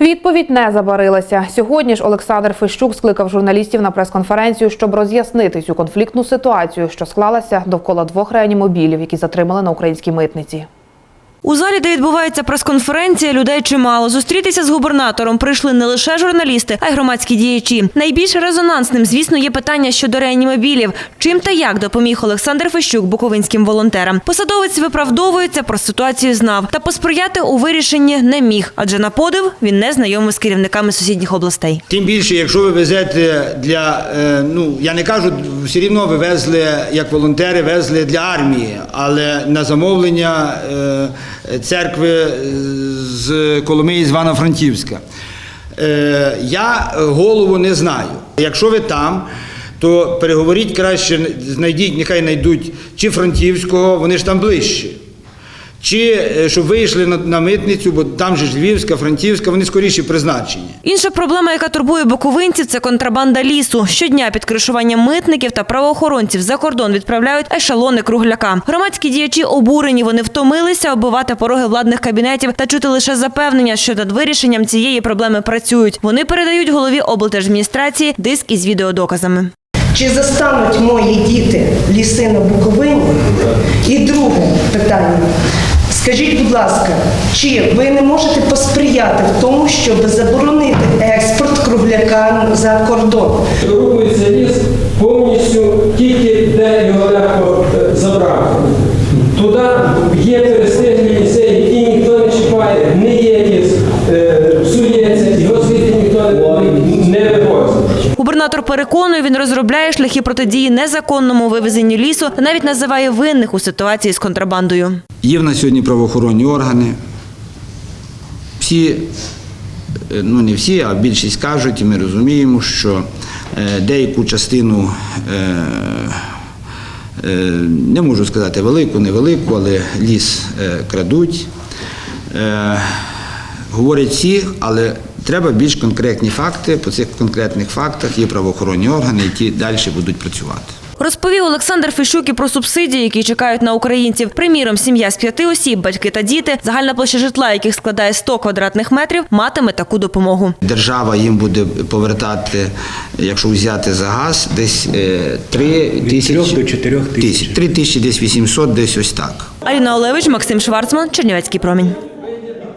Відповідь не забарилася. Сьогодні ж Олександр Фещук скликав журналістів на прес-конференцію, щоб роз'яснити цю конфліктну ситуацію, що склалася довкола двох реанімобілів, які затримали на українській митниці. У залі, де відбувається прес-конференція, людей чимало. Зустрітися з губернатором прийшли не лише журналісти, а й громадські діячі. Найбільш резонансним, звісно, є питання щодо реанімобілів. Чим та як допоміг Олександр Фещук буковинським волонтерам. Посадовець виправдовується, про ситуацію знав. Та посприяти у вирішенні не міг, адже на подив він не знайомий з керівниками сусідніх областей. Тим більше, якщо ви везете для, е, ну я не кажу, все рівно ви везли, як волонтери, везли для армії, але на замовлення е, церкви з Коломиї з Івано-Франківська. Е, Я голову не знаю. Якщо ви там, то переговоріть краще, знайдіть, нехай знайдуть чи Франківського, вони ж там ближче. Чи е, щоб вийшли на, на митницю, бо там же ж Львівська, Франківська, вони скоріше призначені. Інша проблема, яка турбує буковинців, це контрабанда лісу. Щодня під кришуванням митників та правоохоронців за кордон відправляють ешелони кругляка. Громадські діячі обурені. Вони втомилися оббивати пороги владних кабінетів та чути лише запевнення, що над вирішенням цієї проблеми працюють. Вони передають голові облдержадміністрації диск із відеодоказами. Чи застануть мої діти ліси на Буковині? І друге питання. Скажіть, будь ласка, чи ви не можете посприяти в тому, щоб заборонити експорт кругляка за кордон? Рухається ліс повністю тільки де Губернатор переконує, він розробляє шляхи протидії незаконному вивезенню лісу та навіть називає винних у ситуації з контрабандою. Є в нас сьогодні правоохоронні органи. Всі, е, ну не всі, а більшість кажуть, і ми розуміємо, що е, деяку частину, е, не можу сказати велику, невелику, але ліс крадуть. Говорять всі, але треба більш конкретні факти. По цих конкретних фактах є правоохоронні органи, які далі будуть працювати. Розповів Олександр Фіщук і про субсидії, які чекають на українців. Приміром, сім'я з п'яти осіб, батьки та діти, загальна площа житла, яких складає 100 квадратних метрів, матиме таку допомогу. Держава їм буде повертати, якщо взяти за газ, десь е, 3 тисячі до чотирьох тисяч. 3 тисячі, десь 800, десь ось так. Аліна Олевич, Максим Шварцман, Чернівецький промінь.